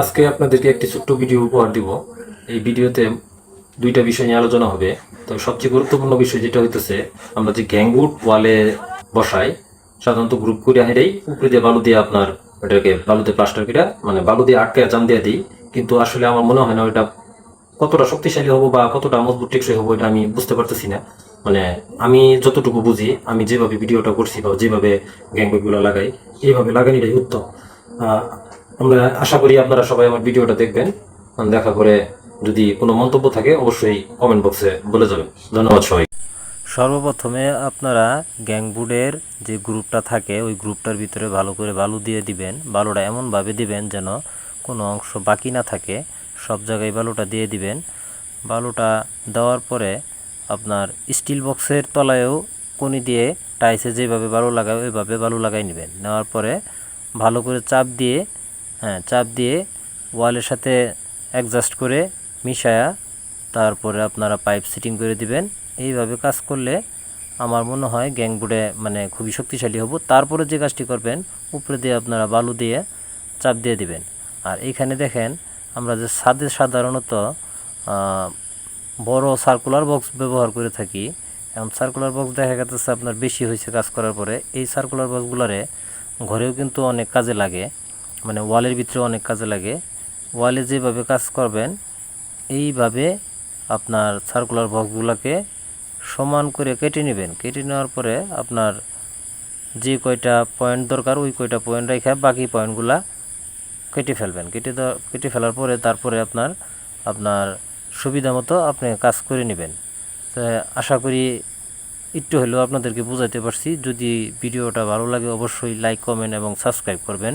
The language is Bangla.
আজকে আপনাদেরকে একটি ছোট্ট ভিডিও উপহার দিব। এই ভিডিওতে দুইটা বিষয় নিয়ে আলোচনা হবে। তো সবচেয়ে গুরুত্বপূর্ণ বিষয় যেটা হইতেছে, আমরা যে গ্যাংগুড ওয়ালে বসাই, সাধারণত গ্রুপ করে হেরেই উপরে দিয়ে বালু দিয়ে আপনার ওটাকে বালুতে প্লাস্টার করে মানে বালু দিয়ে আটকে জাম দিয়ে দিই। কিন্তু আসলে আমার মনে হয় না ওইটা কতটা শক্তিশালী হব বা কতটা মজবুত টেকসই হব এটা আমি বুঝতে পারতেছি না। মানে আমি যতটুকু বুঝি, আমি যেভাবে ভিডিওটা করছি বা যেভাবে গ্যাংগুলো লাগাই, এইভাবে লাগানিটাই উত্তম। আমরা আশা করি আপনারা সবাই আমার ভিডিওটা দেখবেন। দেখা করে যদি কোনো মন্তব্য থাকে, অবশ্যই কমেন্ট বক্সে বলে যাবেন। ধন্যবাদ সবাই সর্বপ্রথমে আপনারা গ্যাংবুডের যে গ্রুপটা থাকে, ওই গ্রুপটার ভিতরে ভালো করে বালু দিয়ে দিবেন। বালুটা এমনভাবে দিবেন যেন কোনো অংশ বাকি না থাকে। সব জায়গায় বালুটা দিয়ে দিবেন। বালুটা দেওয়ার পরে আপনার স্টিল বক্সের তলায়ও কোনি দিয়ে টাইসে যেভাবে বালু লাগায়, ওইভাবে বালু লাগাই নেবেন। নেওয়ার পরে ভালো করে চাপ দিয়ে হ্যাঁ চাপ দিয়ে ওয়ালের সাথে অ্যাডজাস্ট করে মিশায়া তারপরে আপনারা পাইপ সিটিং করে দিবেন। এইভাবে কাজ করলে আমার মনে হয় গ্যাংবোর্ডে মানে খুবই শক্তিশালী হব। তারপরে যে কাজটি করবেন, উপরে দিয়ে আপনারা বালু দিয়ে চাপ দিয়ে দিবেন। আর এখানে দেখেন, আমরা যে ছাদে সাধারণত বড় সার্কুলার বক্স ব্যবহার করে থাকি। এখন সার্কুলার বক্স দেখা গেছে আপনার বেশি হয়েছে কাজ করার পরে। এই সার্কুলার বক্সগুলারে ঘরেও কিন্তু অনেক কাজে লাগে। মানে ওয়ালের ভিতরে অনেক কাজে লাগে। ওয়ালে যেভাবে কাজ করবেন, এইভাবে আপনার সার্কুলার বক্সগুলোকে সমান করে কেটে নেবেন। কেটে নেওয়ার পরে আপনার যে কয়টা পয়েন্ট দরকার, ওই কয়টা পয়েন্ট রেখে বাকি পয়েন্টগুলা কেটে ফেলবেন। কেটে কেটে ফেলার পরে তারপরে আপনার আপনার সুবিধা মতো আপনি কাজ করে নেবেন। আশা করি একটু হলেও আপনাদেরকে বোঝাতে পারছি। যদি ভিডিওটা ভালো লাগে, অবশ্যই লাইক কমেন্ট এবং সাবস্ক্রাইব করবেন।